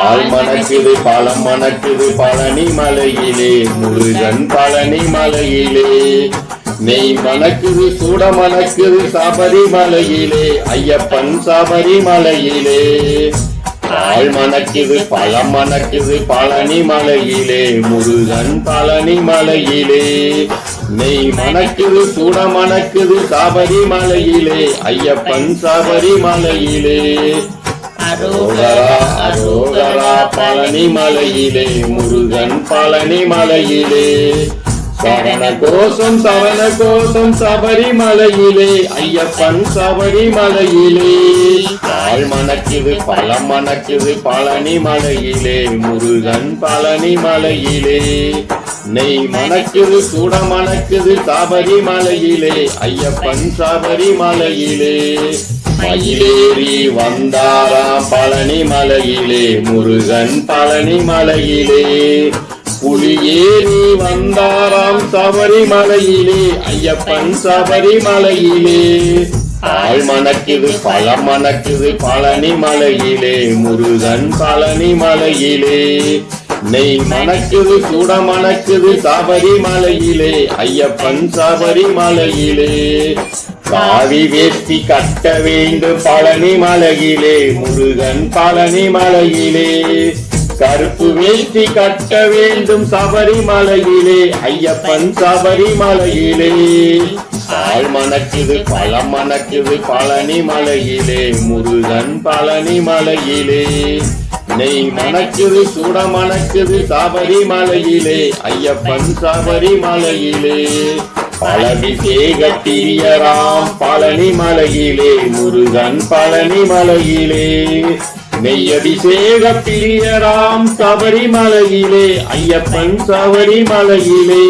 பால் மணக்குது பழம் மணக்குது பழனி மலையிலே. முருகன் பழனி மலையிலே. நெய் மணக்குது சூட மணக்குது சபரிமலையிலே ஐயப்பன் சபரிமலையிலே பால் மணக்குது பழம் மணக்குது பழனி மலையிலே. முருகன் பழனி மலையிலே. நெய் மணக்குது சூட மணக்குது சபரிமலையிலே ஐயப்பன் சபரிமலையிலே அரோகரா பழனி மலையிலே முருகன் பழனி மலையிலே. சரண கோஷம் சரண கோஷம் சபரிமலையிலே ஐயப்பன் சபரிமலையிலே பால் மணக்குது பழம் மணக்குது பழனி மலையிலே. முருகன் பழனி மலையிலே. நெய் மணக்குது சுட மணக்குது சபரிமலையிலே ஐயப்பன் சபரிமலையிலே மயிலேறி வந்தாராம் பழனி மலையிலே முருகன் பழனி மலையிலே. புலியேறி வந்தாராம் சபரிமலையிலே ஐயப்பன் சபரிமலையிலே பால் மணக்குது பழம் மணக்குது பழனி மலையிலே முருகன் பழனி மலையிலே. நெய் மணக்குது சுட மணக்குது சபரிமலையிலே ஐயப்பன் சபரிமலையிலே காவி வேட்டி கட்ட வேண்டும் பழனி மலையிலே முருகன் பழனி மலையிலே. கருப்பு வேட்டி கட்ட வேண்டும் சபரிமலையிலே ஐயப்பன் சபரிமலையிலே. பால் மணக்குது பழம் மணக்குது பழனி மலையிலே முருகன் பழனி மலையிலே. நெய் மணக்குது சுட மணக்குது சபரிமலையிலே ஐயப்பன் சபரிமலையிலே. பழபிசேகத்திரியராம் பழனி மலையிலே முருகன் பழனி மலையிலே நெய்யபிஷேக பிரியராம் சபரிமலையிலே ஐயப்பன் சபரிமலையிலே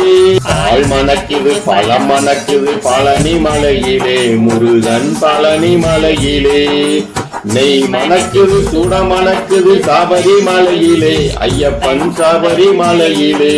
ஆள் மணக்குது பழம் மணக்குது பழனி மலையிலே முருகன் பழனி மலையிலே நெய் மணக்குது சுட மணக்குது சபரிமலையிலே ஐயப்பன் சபரிமலையிலே